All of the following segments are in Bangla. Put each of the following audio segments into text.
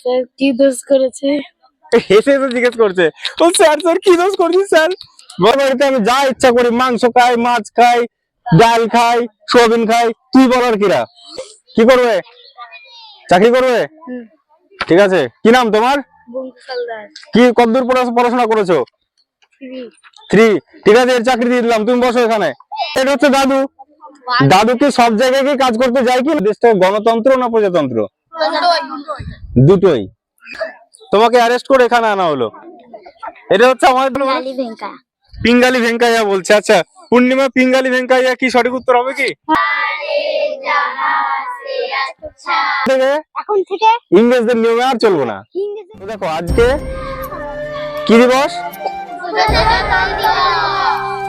স্যার কি দোষ করেছে? হেসে তো জিজ্ঞেস করছে। ও স্যার স্যার কি দোষ করছি স্যার? বাড়িতে আমি যা ইচ্ছা করি মাংস খাই মাছ খাই ডাল খাই সোয়াবিন খাই তুই বলার কিরা। কি করবে? চাকরি করবে? ঠিক আছে। কি নাম তোমার? কি কতদূর পড়া- পড়াশোনা করেছ? থ্রি ঠিক আছে এর চাকরি দিয়ে দিলাম। তুমি বসো এখানে। এটা হচ্ছে দাদু। দাদু। কি সব জায়গায় কি কাজ করতে যায় কি? দেশটা গণতন্ত্র না প্রজাতন্ত্র? দুটোই। তোমাকে অ্যারেস্ট করে এখানে আনা হলো। এটা হচ্ছে ভেঙ্কা পিঙ্গালি ভেঙ্কাইয়া। বলছে। আচ্ছা পূর্ণিমা পিঙ্গালি ভেঙ্কাইয়া কি সঠিক উত্তর হবে কি? এখন থেকে ইংরেজদের নিয়মে আর চলবো না। দেখো আজকে কি দিবস?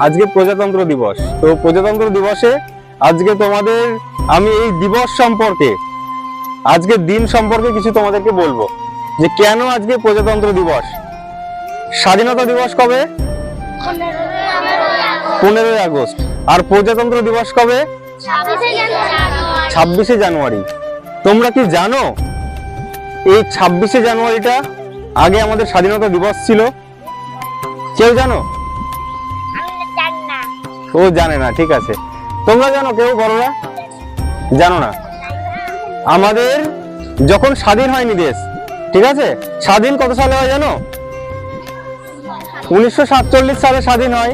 আজকে প্রজাতন্ত্র দিবস। তো প্রজাতন্ত্র দিবসে আজকে তোমাদের আমি এই দিবস সম্পর্কে আজকে দিন সম্পর্কে কিছু তোমাদেরকে বলব, যে কেন আজকে প্রজাতন্ত্র দিবস? স্বাধীনতা দিবস কবে? পনেরোই আগস্ট। আর প্রজাতন্ত্র দিবস কবে? ছাব্বিশে জানুয়ারি। তোমরা কি জানো এই ছাব্বিশে জানুয়ারিটা আগে আমাদের স্বাধীনতা দিবস ছিল? কেউ জানো? ও জানে না, ঠিক আছে। তোমরা জানো কেউ বড়রা? জানো না। আমাদের যখন স্বাধীন হয়নি দেশ, ঠিক আছে? স্বাধীন কত সালে হয় জানো? উনিশশো সাতচল্লিশ সালে স্বাধীন হয়।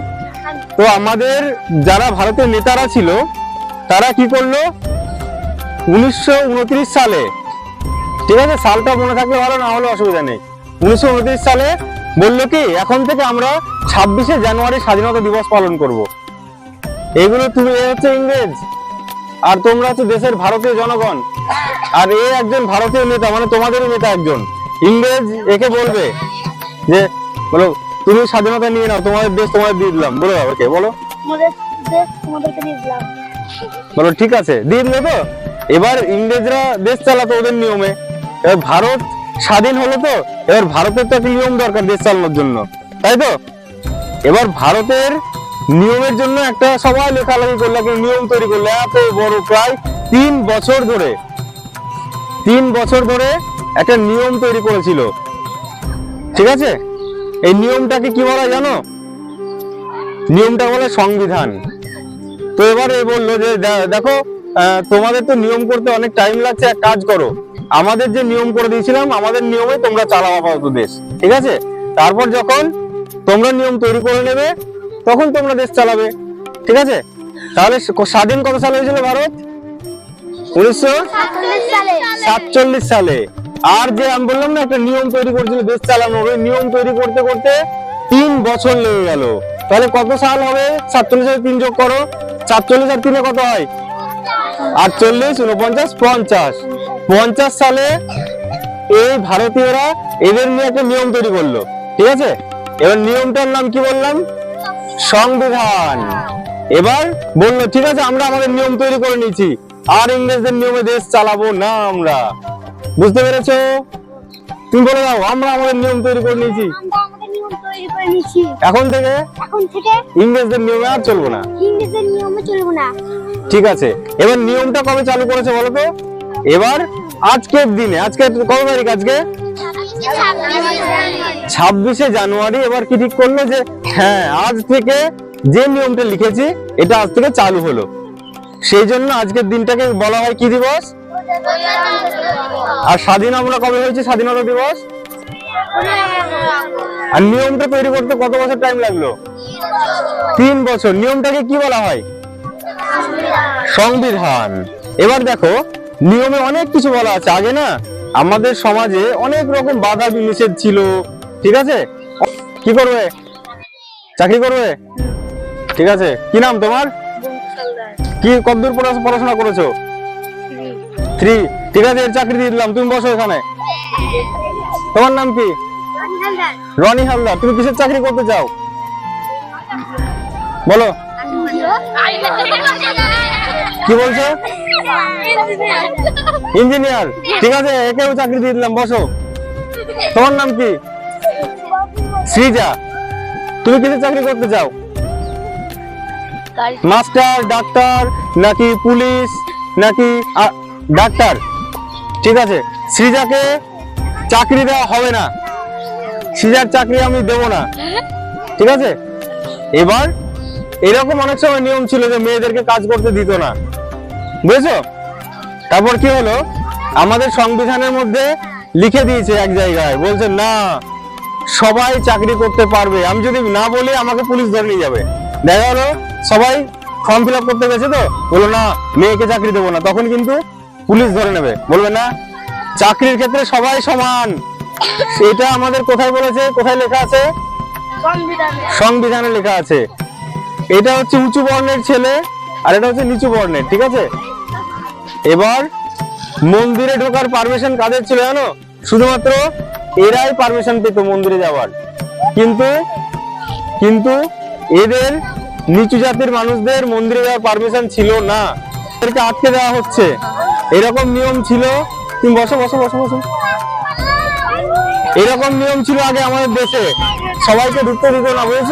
তো আমাদের যারা ভারতের নেতারা ছিল, তারা কি করল? উনিশশো উনত্রিশ সালে, ঠিক আছে? সালটা মনে থাকলে ভালো, না হলে অসুবিধা নেই। উনিশশো উনত্রিশ সালে বলল কি, এখন থেকে আমরা ছাব্বিশে জানুয়ারি স্বাধীনতা দিবস পালন করব। এগুলো তুমি হচ্ছে ইংরেজ। আর তোমরা হচ্ছে দেশের ভারতীয় জনগণ। আর এ একজন ভারতীয় নেতা মানে তোমাদেরই নেতা একজন। ইংরেজ একে বলবে যে বলো তুমি স্বাধীনতা নিয়ে নাও তোমাদের দেশ তোমাদের দিয়ে দিলাম। বলো ওকে বলো। বলো ঠিক আছে দিয়ে দিলে তো? এবার ইংরেজরা দেশ চালাতো ওদের নিয়মে। এবার ভারত স্বাধীন হলো তো? এবার ভারতের তো একটা নিয়ম দরকার দেশ চালানোর জন্য। তাই তো? এবার ভারতের নিয়মের জন্য একটা সবাই লেখালেখি করল, একটা নিয়ম তৈরি করল। এত বড় প্রায় তিন বছর ধরে, তিন বছর ধরে একটা নিয়ম তৈরি করেছিল। ঠিক আছে? এই নিয়মটাকে কি বলা জানো? নিয়মটা বলে সংবিধান। তো এবারে বলল যে দেখো তোমাদের তো নিয়ম করতে অনেক টাইম লাগছে, এক কাজ করো। আমাদের যে নিয়ম করে দিয়েছিলাম, আমাদের নিয়মে তোমরা চালাও আপাতত দেশ। ঠিক আছে? তারপর যখন তোমরা নিয়ম তৈরি করে নেবে তখন তোমরা দেশ চালাবে। ঠিক আছে? তাহলে স্বাধীন কত সালে হয়েছিল ভারত? উনিশশো সাতচল্লিশ সালে। আর যে আমি বললাম না, একটা নিয়ম তৈরি করেছিল দেশ চালানো। ওই নিয়ম তৈরি করতে করতে তিন বছর লেগে গেল। তাহলে কত সাল হবে? সাতচল্লিশ আর তিন যোগ করো। সাতচল্লিশ আর তিনে কত হয়? আটচল্লিশ উনপঞ্চাশ পঞ্চাশ। পঞ্চাশ সালে এই ভারতীয়রা এদের নিয়ে একটা নিয়ম তৈরি করল। ঠিক আছে? এবার নিয়মটার নাম কি বললাম? সংবিধান। এবার বলল ঠিক আছে আমরা আমাদের নিয়ম তৈরি করে নিয়েছি। আর ইংরেজদের নিয়মে দেশ চালাবো না আমরা। বুঝতে পেরেছ? তুমি বলে দাও আমরা আমাদের নিয়ম তৈরি করে নিয়েছি। এখন থেকে এখন থেকে ইংরেজদের নিয়মে আর চলবো না। ইংরেজের নিয়মে চলবো না। ঠিক আছে এবার নিয়মটা কবে চালু করেছে বলো তো? এবার আজকের দিনে আজকে কবে তারিখ আজকে? ছাব্বিশে জানুয়ারি, এবার কি ঠিক করল যে হ্যাঁ আজ থেকে যে নিয়মটা লিখেছি, এটা আজ থেকে চালু হলো। সেই জন্য আজকের দিনটাকে বলা হয় কি দিবস? আর স্বাধীন আমরা কবে হয়েছে? স্বাধীনতা দিবস? আর নিয়মটা তৈরি করতে কত বছর টাইম লাগল? তিন বছর। নিয়মটাকে কি বলা হয়? সংবিধান। এবার দেখো, নিয়মে অনেক কিছু বলা আছে। আগে না আমাদের সমাজে অনেক রকম বাধা নিষেধ ছিল, ঠিক আছে? কি করবে? চাকরি করবে? ঠিক আছে। কি নাম তোমার? কি, কতদূর পড়া- পড়াশোনা করেছ? থ্রি থ্রি ঠিক আছে, এর চাকরি দিয়ে দিলাম। তুমি বসো এখানে। তোমার নাম কি? রনি হালদার। তুমি কিসের চাকরি করতে চাও? বলো। কি বলছো? ইঞ্জিনিয়ার। ঠিক আছে একেও চাকরি দিয়ে দিলাম বসো। তোমার নাম কি? শ্রীজা তুমি কিসের চাকরি করতে চাও? মাস্টার ডাক্তার নাকি পুলিশ নাকি ডাক্তার? ঠিক আছে সৃজাকে চাকরি দেওয়া হবে না। সিজার চাকরি আমি দেব না। ঠিক আছে? এবার এরকম অনেক সময় নিয়ম ছিল যে মেয়েদেরকে কাজ করতে দিত না। বুঝেছ? তারপর কি হলো? আমাদের সংবিধানের মধ্যে লিখে দিয়েছে এক জায়গায় বলছে না সবাই চাকরি করতে পারবে। আমি যদি না বলি আমাকে পুলিশ ধরে নিয়ে যাবে। দেখা গেলো সবাই ফর্ম ফিল করতে গেছে তো? বলল না মেয়েকে চাকরি দেবো না। তখন কিন্তু পুলিশ ধরে নেবে। বলবে না চাকরির ক্ষেত্রে সবাই সমান। এটা আমাদের কোথায় বলেছে? কোথায় লেখা আছে? সংবিধানে লেখা আছে। এটা হচ্ছে উঁচু বর্ণের ছেলে আর এটা হচ্ছে নিচু বর্ণের ঠিক আছে? এবার মন্দিরে ঢোকার পারমিশন কাদের ছিল জানো শুধুমাত্র এরাই পারমিশন পেত মন্দিরে যাওয়ার কিন্তু কিন্তু এদের নিচু জাতির মানুষদের মন্দিরে যাওয়ার পারমিশন ছিল না এদেরকে আটকে দেওয়া হচ্ছে এরকম নিয়ম ছিল তুমি বসো বসো বসো বসো এরকম নিয়ম ছিল আগে আমাদের দেশে সবাইকে ঢুকতে দিত না বুঝেছ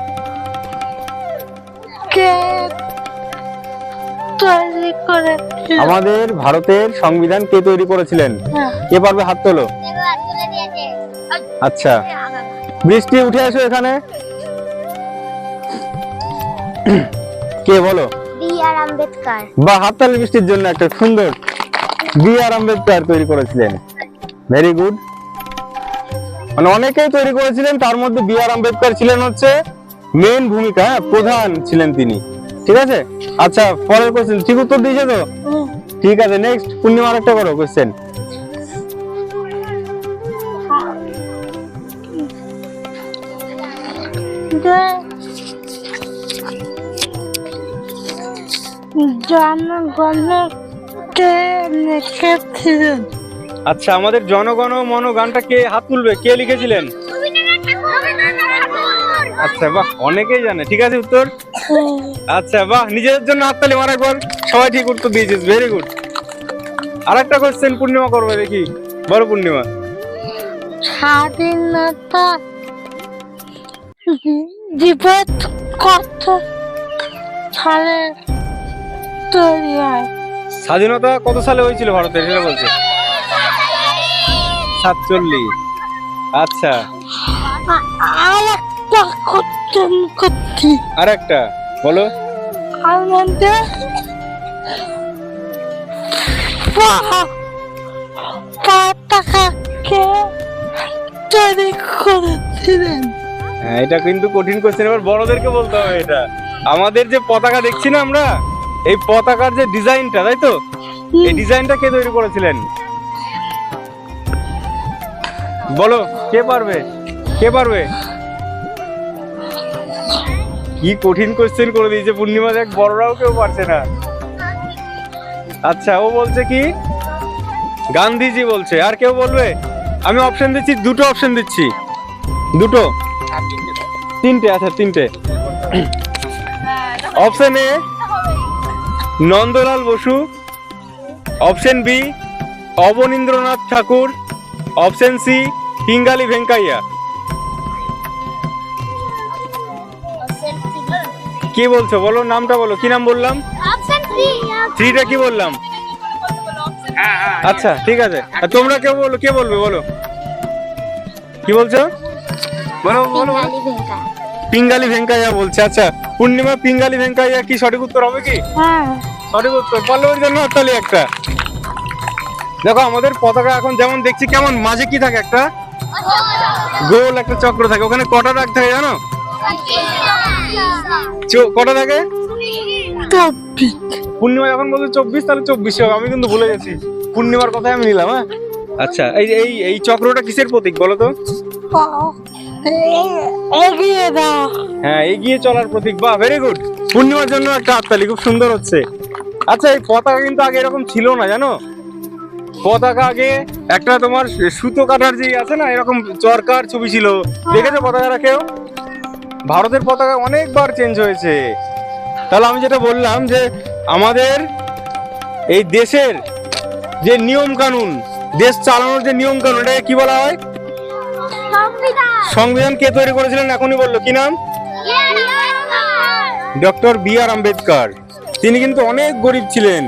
আমাদের ভারতের সংবিধান কে তৈরি করেছিলেন? হ্যাঁ, কে পারবে হাত তোলো? আচ্ছা। বৃষ্টি উঠে আসো এখানে। কে বলো? B R Ambedkar. বা হাততালি বৃষ্টির জন্য একটা সুন্দর। বি আর আম্বেদকর তৈরি করেছিলেন। ভেরি গুড মানে অনেকেই তৈরি করেছিলেন তার মধ্যে বি আর আম্বেদকর ছিলেন হচ্ছে মেন ভূমিকা হ্যাঁ প্রধান ছিলেন তিনি। ঠিক আছে? আচ্ছা পরের কোশ্চেন ঠিক উত্তর দিয়েছে তো? ঠিক আছে নেক্সট পূর্ণিমার একটা করো কোশ্চেন আচ্ছা আমাদের জনগণ মন গানটা কে হাত তুলবে? কে লিখেছিলেন? আচ্ছা বাহ অনেকেই জানে। ঠিক আছে উত্তর? আচ্ছা বাহ নিজেদের জন্য হাততালি মারা একবার সবাই ঠিক উত্তর দিয়েছিস ভেরি গুড আর একটা কোশ্চেন পূর্ণিমা করবে দেখি। বলো পূর্ণিমা। স্বাধীনতা দিবস কত সালে তৈরি হয়? স্বাধীনতা কত সালে হয়েছিল ভারতের সেটা বলছে। সাতচল্লিশ। আচ্ছা। আর আর একটা বলো আমাদের পতাকাকে তৈরি করেছিলেন। হ্যাঁ এটা কিন্তু কঠিন কোশ্চেন এবার বড়দেরকে বলতে হবে এটা। আমাদের যে পতাকা দেখছি না আমরা? এই পতাকার যে ডিজাইনটা তাই তো? এই ডিজাইনটা কে তৈরি করেছিলেন? বলো কে পারবে? কে পারবে? কি কঠিন কোশ্চেন করে দিয়েছে পূর্ণিমা দেখ, বড়রাও কেউ পারছে না। আচ্ছা ও বলছে কি? গান্ধীজি বলছে, আর কেউ বলবে? আমি অপশন দিচ্ছি, দুটো অপশন দিচ্ছি। দুটো? তিনটে আচ্ছা তিনটে। Option A Nandalal Bose. Option B Abanindranath Tagore. Option C Pingali Venkayya. কি বলছো? বলো নামটা বলো। কি নাম বললাম? অপশন থ্রিটা কি বললাম? আচ্ছা ঠিক আছে। আর তোমরা কেউ বলো কে বলবে বলো? কি বলছো? বলো বলো পিঙ্গালি ভেঙ্কাইয়া। বলছে আচ্ছা। পূর্ণিমা পিঙ্গালি ভেঙ্কাইয়া কি সঠিক উত্তর হবে কি? হ্যাঁ। সঠিক উত্তর পল্লবীর জন্য হাততালি একটা। দেখো আমাদের পতাকা এখন যেমন দেখছি কেমন মাঝে কি থাকে একটা? গোল একটা চক্র থাকে ওখানে কটা দাগ থাকে জানো? চো- কটা থাকে পূর্ণিমা যখন বলছে চব্বিশ তাহলে চব্বিশ হবে। আমি কিন্তু ভুলে গেছি। পূর্ণিমার কথাই আমি নিলাম হ্যাঁ? আচ্ছা এই এই এই চক্রটা কিসের প্রতীক বলো তো? হ্যাঁ এগিয়ে চলার প্রতীক বাহ ভেরি গুড পূর্ণিমার জন্য একটা হাততালি খুব সুন্দর হচ্ছে। আচ্ছা এই পতাকা কিন্তু আগে এরকম ছিল না জানো? পতাকা আগে একটা তোমার সুতো কাটার যে আছে না এরকম চরকার ছবি ছিল। দেখেছ পতাকাটা কেউ? ভারতের পতাকা অনেকবার চেঞ্জ হয়েছে। তাহলে আমি যেটা বললাম যে আমাদের এই দেশের যে নিয়ম কানুন দেশ চালানোর যে নিয়ম কানুন এটাকে কি বলা হয়? সংবিধান। সংবিধান কে তৈরি করেছিলেন? এখনই বলল। কি নাম? Doctor B R Ambedkar. তিনি কিন্তু অনেক গরিব ছিলেন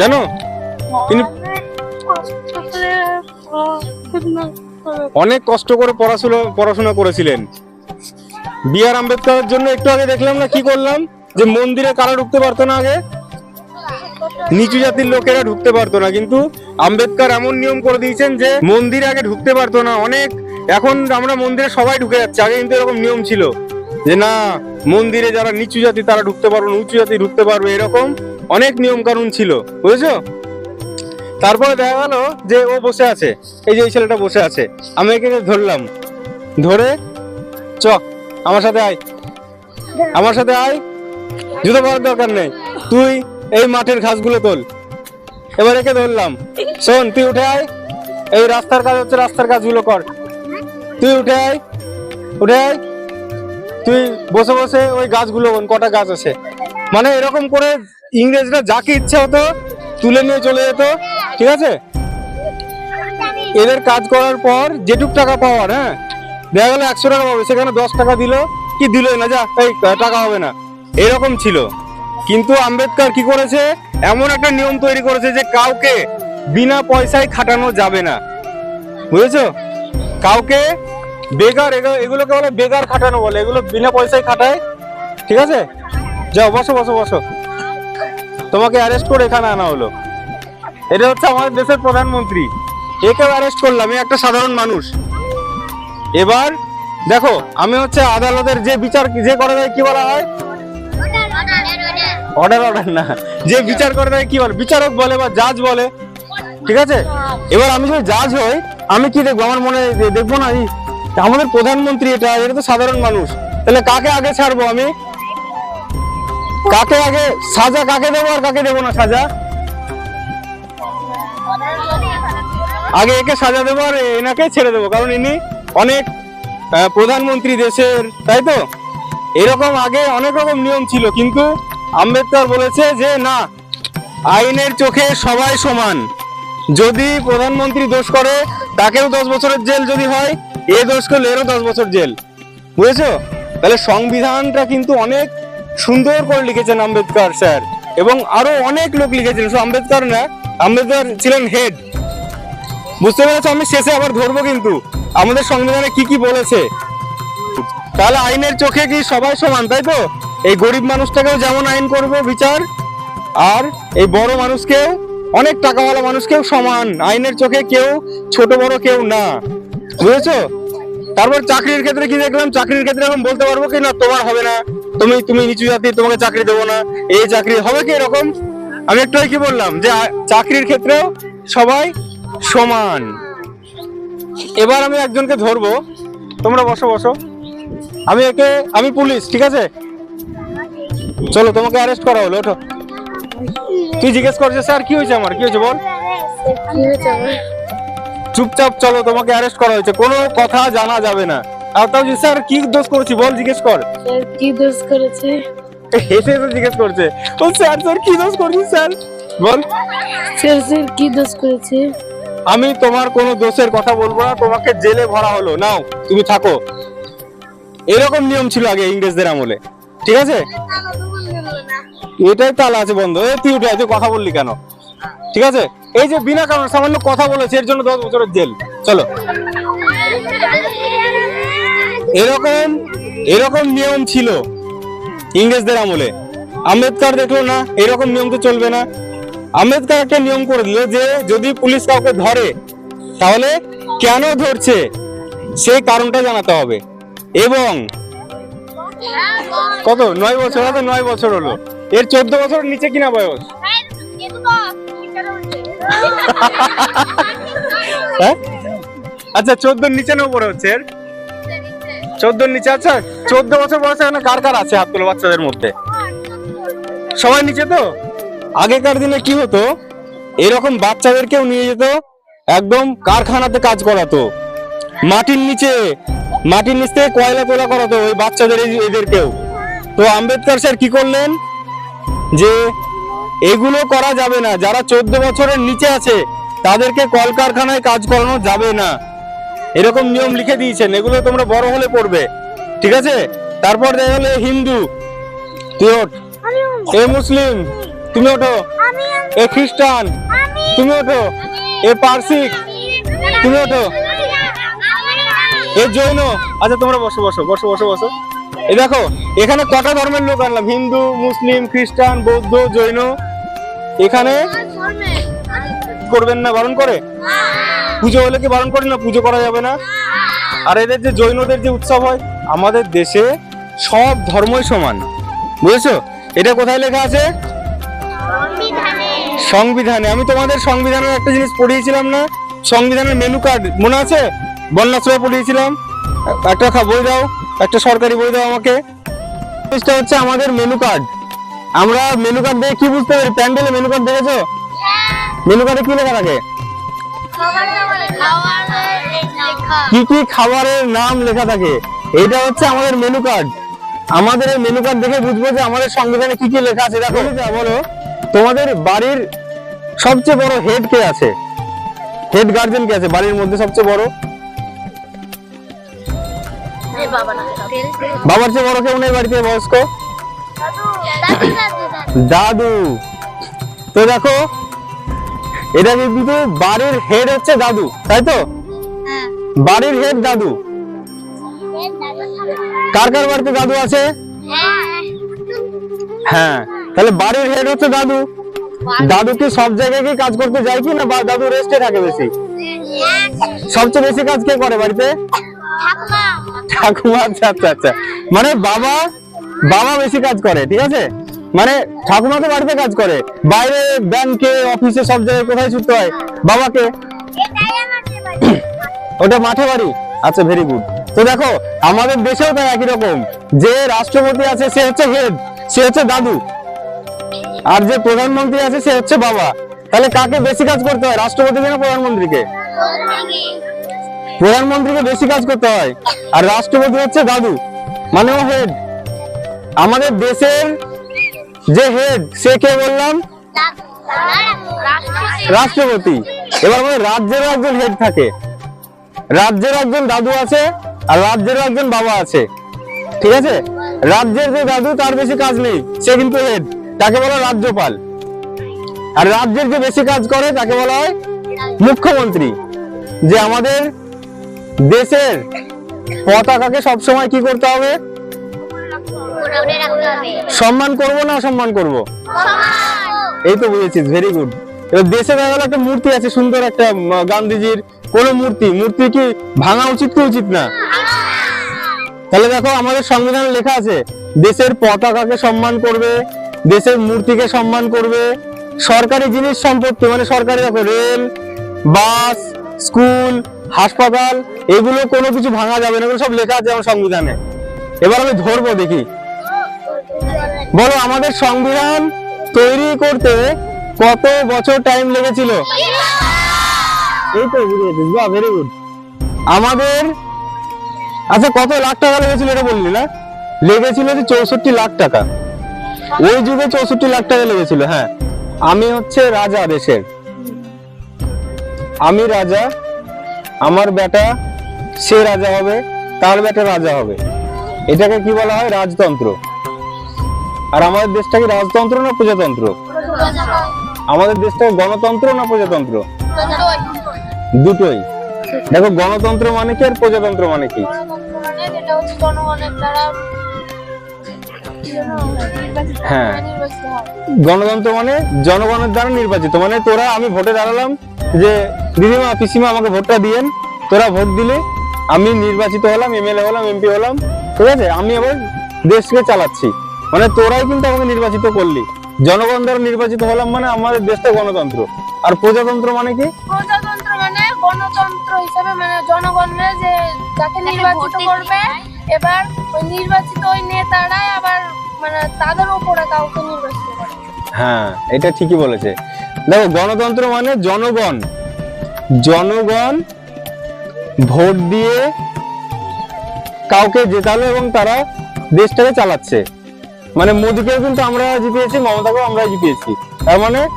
জানো? তিনি অনেক কষ্ট করে পড়াশোনা পড়াশোনা করেছিলেন। বি আর আম্বেদকরের জন্য একটু আগে দেখলাম না কি করলাম? যে মন্দিরে কারা ঢুকতে পারতো না আগে? নিচু জাতির লোকেরা ঢুকতে পারতো না কিন্তু আম্বেদকর এমন নিয়ম করে দিয়েছেন যে মন্দিরে আগে ঢুকতে পারতো না। অনেক এখন আমরা মন্দিরে সবাই ঢুকে যাচ্ছে আগে কিন্তু এরকম নিয়ম ছিল যে না মন্দিরে যারা নিচু জাতি তারা ঢুকতে পারবে না, উঁচু জাতি ঢুকতে পারবে এরকম অনেক নিয়ম কানুন ছিল বুঝেছ? তারপরে দেখা গেল যে ও বসে আছে এই যে এই ছেলেটা বসে আছে আমি একে ধরলাম ধরে চ আমার সাথে আয়। আমার সাথে আয়। জুতো পরার দরকার নেই। তুই এই মাঠের ঘাসগুলো তোল। এবার একে ধরলাম। শোন, তুই উঠে আয়। এই রাস্তার কাজ হচ্ছে রাস্তার কাজগুলো কর। তুই উঠে আয়। উঠে আয়। তুই বসে বসে ওই গাছগুলো কটা গাছ আছে। মানে এরকম করে ইংরেজরা যাকে ইচ্ছে হতো তুলে নিয়ে চলে যেত। ঠিক আছে? এদের কাজ করার পর যেটুক টাকা পাওয়ার হ্যাঁ? দেখা গেলো একশো টাকা পাবে। সেখানে দশ টাকা দিল, কি দিল না, যা, এই, টাকা হবে না। এরকম ছিল। কিন্তু আম্বেদকর কি করেছে? এমন একটা নিয়ম তৈরি করেছে যে কাউকে বিনা পয়সায় খাটানো যাবে না। বুঝেছ? কাউকে বেকার এগুলো- এগুলোকে বলে বেকার খাটানো বলে। এগুলো বিনা পয়সায় খাটায়। ঠিক আছে? যাও, বসো বসো বসো। তোমাকে অ্যারেস্ট করে এখানে আনা হলো। এটা হচ্ছে আমাদের দেশের প্রধানমন্ত্রী। একেও অ্যারেস্ট করলাম। একটা সাধারণ মানুষ। এবার দেখো, আমি হচ্ছে আদালতের যে বিচার যে করে দেয় কি বলা হয়? অর্ডার অর্ডার না। যে বিচার করে দেয় কি বলে? বিচারক বলে বা জাজ বলে। ঠিক আছে? এবার আমি যদি জাজ হই, আমি কি দেখব? আমার মনে দেখব না? আমাদের প্রধানমন্ত্রী এটা এটা তো সাধারণ মানুষ। তাহলে কাকে আগে ছাড়বো আমি? কাকে আগে সাজা কাকে দেবো আর কাকে দেবো না সাজা? আগে একে সাজা দেবো আর এনাকে ছেড়ে দেবো। কারণ ইনি অনেক প্রধানমন্ত্রী দেশের, তাই তো? এরকম আগে অনেক রকম নিয়ম ছিল, কিন্তু আম্বেদকর বলেছে যে না, আইনের চোখে সবাই সমান। যদি প্রধানমন্ত্রী দোষ করে, তাকেও দশ বছরের জেল যদি হয়, এ দোষ করলে এরও দশ বছর জেল। বুঝেছ? তাহলে সংবিধানটা কিন্তু অনেক সুন্দর করে লিখেছেন আম্বেদকর স্যার, এবং আরও অনেক লোক লিখেছেন। শুধু আম্বেদকর না, আম্বেদকর ছিলেন হেড বুঝতে পেরেছ? আমি শেষে আবার ধরবো কিন্তু। আমাদের সংবিধানে কি কি বলেছে? তাহলে আইনের চোখে কি সবাই সমান, তাই তো? এই গরিব মানুষটাকেও যেমন আইন করবে বিচার, আর এই বড় মানুষকেও, অনেক টাকাওয়ালা মানুষকেও সমান। আইনের চোখে কেউ ছোট, বড় কেউ না। বুঝেছ? তারপর চাকরির ক্ষেত্রে কি দেখলাম? চাকরির ক্ষেত্রে এখন বলতে পারব কি, না, তোমার হবে না। তুমি তুমি নিচু জাতি, তোমাকে চাকরি দেবো না। এই চাকরি হবে কি এরকম? আমি একটু কি বললাম? যে চাকরির ক্ষেত্রেও সবাই সমান। এবার আমি একজনকে ধরবো। তোমরা বসো বসো। আমি একে আমি পুলিশ ঠিক আছে? চলো তোমাকে অ্যারেস্ট করা হলো ওঠো। তুই জিজ্ঞেস করছে স্যার? কি হয়েছে আমার? কি হয়েছে বল? চুপচাপ চলো তোমাকে অ্যারেস্ট করা হয়েছে। কোনো কথা জানা যাবে না। আর তাও স্যার কি দোষ করেছি বল জিজ্ঞেস কর। কি দোষ করেছে? হেসে হেসে জিজ্ঞেস করছে। ও স্যার স্যার কি দোষ করছি স্যার? বল। স্যার স্যার কি দোষ করেছে? আমি তোমার কোনো দোষের কথা বলব না, তোমাকে জেলে ভরা হলো। নাও, তুমি থাকো। এরকম নিয়ম ছিল আগে ইংরেজদের আমলে। ঠিক আছে? এটাই তালা আছে বন্ধ। এ, তুই উঠে তুই কথা বললি কেন? ঠিক আছে? এই যে বিনা কারণে সামান্য কথা বলেছে, এর জন্য দশ বছরের জেল। চলো। এরকম এরকম নিয়ম ছিল ইংরেজদের আমলে। আম্বেদকর দেখল না, এরকম নিয়ম তো চলবে না। আম্বেদকর একটা নিয়ম করে দিল যে, যদি পুলিশ কাউকে ধরে, তাহলে কেন ধরছে? সেই কারণটা জানাতে হবে। এবং কত? নয় বছর হবে নয় বছর হলো। এর চোদ্দ বছরের নিচে কিনা বয়স? হ্যাঁ? আচ্ছা চোদ্দোর নিচে না উপরে হচ্ছে এর? চোদ্দোর নিচে আচ্ছা চোদ্দ বছর বয়সে কার কার আছে হাত তোলো বাচ্চাদের মধ্যে? সবাই নিচে তো? আগেকার দিনে কি হতো? এরকম বাচ্চাদেরকেও নিয়ে যেত, একদম কারখানাতে কাজ করাতো। মাটির নিচে, মাটির নিচ থেকে কয়লা তোলা করাতো ওই বাচ্চাদের এদেরকেও। তো আম্বেদকর স্যার কি করলেন? যে এগুলো করা যাবে না, যারা চোদ্দ বছরের নিচে আছে, তাদেরকে কলকারখানায় কাজ করানো যাবে না। এরকম নিয়ম লিখে দিয়েছেন, এগুলো তোমরা বড় হলে পড়বে। ঠিক আছে? তারপর দেখা গেলো হিন্দু এ মুসলিম তুমি ওঠো। এ খ্রিস্টান। তুমি ওঠো। এ পার্সিক। তুমি ওঠো। এ জৈন। আচ্ছা তোমরা বসো বসো বসো বসো বসো। এই দেখো এখানে কটা ধর্মের লোক আনলাম? হিন্দু মুসলিম খ্রিস্টান বৌদ্ধ জৈন। এখানে করবেন না বারণ করে? পুজো হলে কি বারণ করে না? পুজো করা যাবে না? আর এদের যে জৈনদের যে উৎসব হয় আমাদের দেশে সব ধর্মই সমান। বুঝেছ? এটা কোথায় লেখা আছে? সংবিধানে। আমি তোমাদের সংবিধানের একটা জিনিস পড়িয়েছিলাম না? সংবিধানের মেনু কার্ড মনে আছে? বন্যাশ্রয় পড়িয়েছিলাম। একটা বই দাও একটা সরকারি বই দাও আমাকে। জিনিসটা হচ্ছে আমাদের মেনু কার্ড আমরা মেনু কার্ড দেখে কি বুঝতে পারি? প্যান্ডেলে মেনু কার্ড দেখেছ? মেনু কার্ডে কি লেখা থাকে? কি কি খাবারের নাম লেখা থাকে? এটা হচ্ছে আমাদের মেনু কার্ড আমাদের এই মেনু কার্ড দেখে বুঝব যে আমাদের সংবিধানে কি কি লেখা আছে। দেখো। বলো। তোমাদের বাড়ির সবচেয়ে বড় হেড কে আছে? হেড গার্জেন কে আছে? বাড়ির মধ্যে সবচেয়ে বড়? বাবার চেয়ে বড় কেউ নেই বাড়িতে বয়স্ক? দাদু। তো দেখো এটা কিন্তু বাড়ির হেড হচ্ছে দাদু তাই তো? বাড়ির হেড দাদু। কার কার বাড়িতে দাদু আছে? হ্যাঁ। তাহলে বাড়ির হেড হচ্ছে দাদু। দাদু কি সব জায়গায় কি কাজ করতে যায় কি না বা দাদু রেস্টে থাকে বেশি? সবচেয়ে বেশি কাজ কে করে বাড়িতে? ঠাকুমা। আচ্ছা আচ্ছা আচ্ছা। মানে বাবা বাবা বেশি কাজ করে ঠিক আছে? মানে ঠাকুমা তো বাড়িতে কাজ করে। বাইরে ব্যাংকে অফিসে সব জায়গায় কোথায় ছুটতে হয়? বাবাকে? ওটা মাঠে বাড়ি? আচ্ছা ভেরি গুড তো দেখো আমাদের দেশেও তাই একই রকম। যে রাষ্ট্রপতি আছে সে হচ্ছে হেড সে হচ্ছে দাদু। আর যে প্রধানমন্ত্রী আছে, সে হচ্ছে বাবা। তাহলে কাকে বেশি কাজ করতে হয় রাষ্ট্রপতিকে না প্রধানমন্ত্রীকে? প্রধানমন্ত্রীকে বেশি কাজ করতে হয়, আর রাষ্ট্রপতি হচ্ছে দাদু মানে ও হেড আমাদের দেশের যে হেড সে কে বললাম? রাষ্ট্রপতি। এবার আমাদের রাজ্যেরও একজন হেড থাকে। রাজ্যের একজন দাদু আছে, আর রাজ্যের একজন বাবা আছে। ঠিক আছে? রাজ্যের যে দাদু, তার বেশি কাজ নেই, সে কিন্তু হেড তাকে বলা রাজ্যপাল। আর রাজ্যের যে বেশি কাজ করে, তাকে বলা হয় মুখ্যমন্ত্রী। যে আমাদের দেশের পতাকাকে সবসময় কি করতে হবে? সম্মান করব না অসম্মান করব? এই তো বুঝেছিস ভেরি গুড এবার দেশে দেখা গেল একটা মূর্তি আছে, সুন্দর একটা গান্ধীজির কোন মূর্তি। মূর্তি কি ভাঙা উচিত কি উচিত না? তাহলে দেখো, আমাদের সংবিধানে লেখা আছে, দেশের পতাকাকে সম্মান করবে দেশের মূর্তিকে সম্মান করবে। সরকারি জিনিস সম্পত্তি মানে সরকারি দেখো, রেল, বাস, স্কুল, হাসপাতাল, এগুলো কোনো কিছু ভাঙা যাবে না সব লেখা আছে আমার সংবিধানে। এবার আমি ধরবো, দেখি। বলো, আমাদের সংবিধান তৈরি করতে কত বছর টাইম লেগেছিল? এই তো ভেরি গুড আমাদের আচ্ছা কত লাখ টাকা লেগেছিল এটা বললি না? লেগেছিল যে চৌষট্টি লাখ টাকা। ওই যুগে চৌষট্টি লাখ টাকা লেগেছিল হ্যাঁ। আমি হচ্ছে রাজা দেশের। আমি রাজা, আমার বেটা, সে রাজা হবে, তার বেটা রাজা হবে। এটাকে কি বলা হয়? রাজতন্ত্র। আর আমাদের দেশটা কি রাজতন্ত্র না প্রজাতন্ত্র? আমাদের দেশটা গণতন্ত্র না প্রজাতন্ত্র? দুটোই। দেখো, গণতন্ত্র মানে কি আর প্রজাতন্ত্র মানে কি? হ্যাঁ। গণতন্ত্র মানে জনগণের দ্বারা নির্বাচিত। মানে তোরা আমি ভোটে দাঁড়ালাম যে দিদিমা পিসিমা আমাকে ভোটটা দিয়েন। তোরা ভোট দিলে আমি নির্বাচিত হলাম এমএলএ হলাম এমপি হলাম। ঠিক আছে? আমি আবার দেশকে চালাচ্ছি। মানে তোরাই কিন্তু আমাকে নির্বাচিত করলি। জনগণ দ্বারা নির্বাচিত হলাম মানে আমাদের দেশটা গণতন্ত্র। আর প্রজাতন্ত্র মানে কি? প্রজাতন্ত্র মানে গণতন্ত্র হিসেবে মানে জনগণের যে যাকে নির্বাচিত করবে এবার ওই নির্বাচিত ওই নেতারাই আবার মানে তাদের উপরে কাউকে নির্বাচিত করে। হ্যাঁ এটা ঠিকই বলেছে। দেখো, গণতন্ত্র মানে জনগণ। জনগণ ভোট দিয়ে কাউকে জেতালো এবং তারা দেশটাকে চালাচ্ছে। মানে মোদীকেও কিন্তু আমরা জিতিয়েছি, মমতাকেও আমরা জিতিয়েছি। তার মানে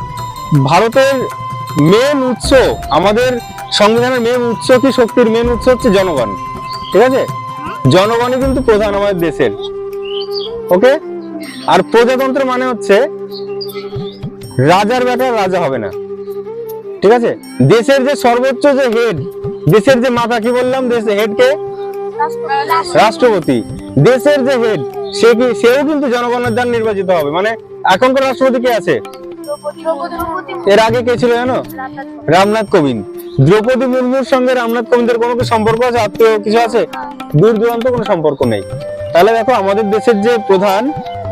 ভারতের মেন উৎস, আমাদের সংবিধানের মেন উৎস কি, শক্তির মেন উৎস হচ্ছে জনগণ। ঠিক আছে? জনগণই কিন্তু প্রধান আমাদের দেশের। ওকে আর প্রজাতন্ত্র মানে হচ্ছে রাজার বেটা রাজা হবে না। ঠিক আছে? দেশের যে সর্বোচ্চ যে হেড দেশের যে মাথা কি বললাম? দেশের হেডকে রাষ্ট্রপতি। দেশের যে হেড সে কি সেও কিন্তু জনগণের দ্বারা নির্বাচিত হবে। মানে এখনকার রাষ্ট্রপতি কে আছে? এর আগে কে ছিল জানো? রামনাথ কোবিন্দ। দ্রৌপদী মুর্মুর সঙ্গে রামনাথ কোবিন্দের কোনো সম্পর্ক আছে? আত্মীয় কিছু আছে? দূর দূরান্ত কোনো সম্পর্ক নেই। তাহলে দেখো আমাদের দেশের যে প্রধান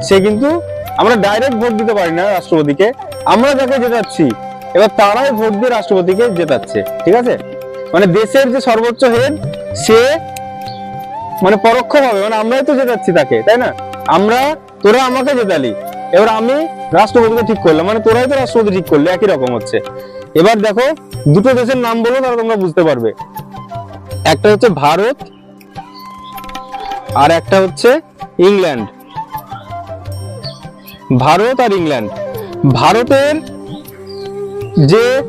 সে কিন্তু আমরা ডাইরেক্ট ভোট দিতে পারি না রাষ্ট্রপতিকে। আমরা যাকে জেতাচ্ছি এবার তারাই ভোট দিয়ে রাষ্ট্রপতিকে জেতাচ্ছে। ঠিক আছে? মানে দেশের যে সর্বোচ্চ হেড সে মানে পরোক্ষভাবে মানে আমরাই তো জেতাচ্ছি তাকে তাই না? আমরা তোরা আমাকে জেতালি। এবার আমি রাষ্ট্রপতিকে ঠিক করলাম মানে তোরাই তো রাষ্ট্রপতি ঠিক করলে, একই রকম হচ্ছে। এবার দেখো, দুটো দেশের নাম বলো, তাহলে তোমরা বুঝতে পারবে। একটা হচ্ছে ভারত, আর একটা হচ্ছে ইংল্যান্ড। ভারত আর ইংল্যান্ড। ভারতের যে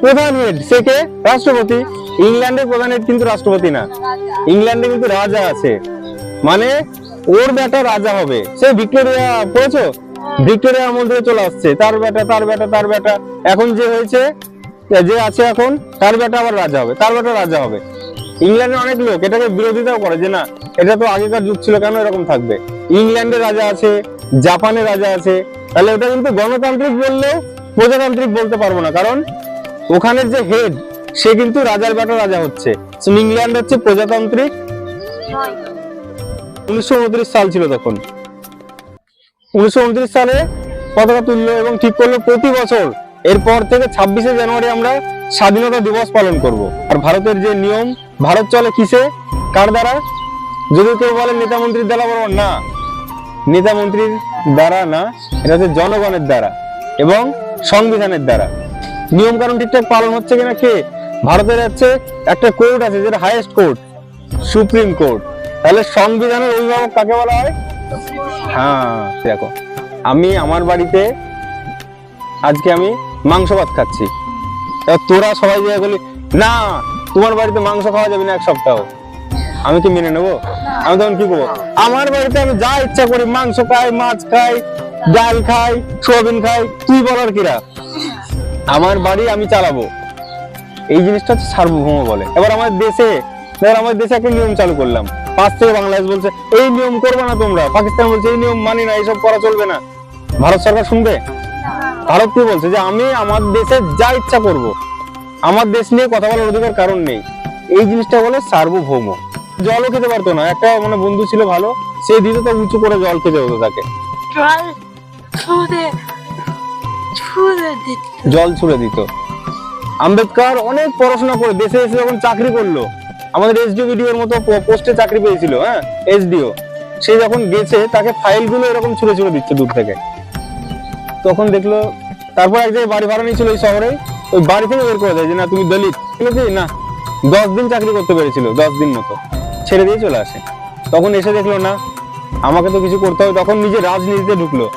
প্রধান হেড সে কে? রাষ্ট্রপতি। ইংল্যান্ডের প্রধান হেড কিন্তু রাষ্ট্রপতি না। ইংল্যান্ডে কিন্তু রাজা আছে। মানে ওর বেটা রাজা হবে। সে ভিক্টোরিয়া পড়েছো ভিক্টোরিয়া আমল থেকে চলে আসছে। তার বেটা তার বেটা তার বেটা। এখন যে হয়েছে যে আছে এখন তার বেটা আবার রাজা হবে। তার বেটা রাজা হবে। ইংল্যান্ডের অনেক লোক এটাকে বিরোধিতাও করে যে না এটা তো আগেকার যুগ ছিল কেন এরকম থাকবে? ইংল্যান্ডে রাজা আছে জাপানে রাজা আছে। তাহলে ওটা কিন্তু গণতান্ত্রিক বললে প্রজাতান্ত্রিক বলতে পারব না। কারণ ওখানের যে হেড সে কিন্তু রাজার বেটা রাজা হচ্ছে। ইংল্যান্ড হচ্ছে প্রজাতান্ত্রিক উনিশশো উনত্রিশ সাল ছিল তখন। উনিশশো উনত্রিশ সালে পতাকা তুললো এবং ঠিক করল প্রতি বছর এরপর থেকে ছাব্বিশে জানুয়ারি আমরা স্বাধীনতা দিবস পালন করব। আর ভারতের যে নিয়ম, ভারত চলে কিসে? কার দ্বারা? যদি কেউ বলে নেতা মন্ত্রীর দ্বারা বলব, না। নেতা মন্ত্রীর দ্বারা না, এটা হচ্ছে জনগণের দ্বারা এবং সংবিধানের দ্বারা। নিয়ম কানুন ঠিকঠাক পালন হচ্ছে কিনা কে? ভারতের হচ্ছে একটা কোর্ট আছে, যেটা হাইয়েস্ট কোর্ট সুপ্রিম কোর্ট। তাহলে সংবিধানের অভিভাবক কাকে বলা হয়? হ্যাঁ দেখো, আমি আমার বাড়িতে আজকে আমি মাংস ভাত খাচ্ছি। তোরা সবাই যে বলি, না, তোমার বাড়িতে মাংস খাওয়া যাবে না এক সপ্তাহ। আমি কি মেনে নেব? আমি তখন কি করব? আমার বাড়িতে আমি যা ইচ্ছা করি, মাংস খাই, মাছ খাই, ডাল খাই, সোয়াবিন খাই, তুই বলার কিরা। আমার বাড়ি আমি চালাবো। এই জিনিসটা হচ্ছে সার্বভৌম বলে। এবার আমার দেশে, এবার আমার দেশে একটা নিয়ম চালু করলাম। পাঁচ থেকে বাংলাদেশ বলছে এই নিয়ম করবে না তোমরা। পাকিস্তান বলছে এই নিয়ম মানি না এইসব করা চলবে না। ভারত সরকার শুনবে? ভারত কি বলছে যে আমি আমার দেশে যা ইচ্ছা করব। আমার দেশ নিয়ে কথা বলার অধিকার কারণ নেই। এই জিনিসটা বলে সার্বভৌম। জলও খেতে পারতো না। একটা মানে বন্ধু ছিল ভালো সে দিত তো উঁচু করে জল খেতে হতো তাকে। জল ছুড়ে দিত। আম্বেদকর অনেক পড়াশোনা করে দেশে এসে যখন চাকরি করল আমাদের এসডিও ভিডিওর মতো পোস্টে চাকরি পেয়েছিল হ্যাঁ? এসডিও সে যখন গেছে, তাকে ফাইলগুলো এরকম ছুঁড়ে ছুঁড়ে দিচ্ছে দূর থেকে। তখন দেখল, তারপর এক জায়গায় বাড়ি ভাড়া নিয়েছিল ওই শহরে। ওই বাড়ি থেকে বের করে দেয় যে, না, তুমি দলিত। কি, না, দশ দিন চাকরি করতে পেরেছিল, দশ দিন মতো। ছেড়ে দিয়ে চলে আসে। তখন এসে দেখল, না, আমাকে তো কিছু করতে হবে। তখন নিজে রাজনীতিতে ঢুকলো।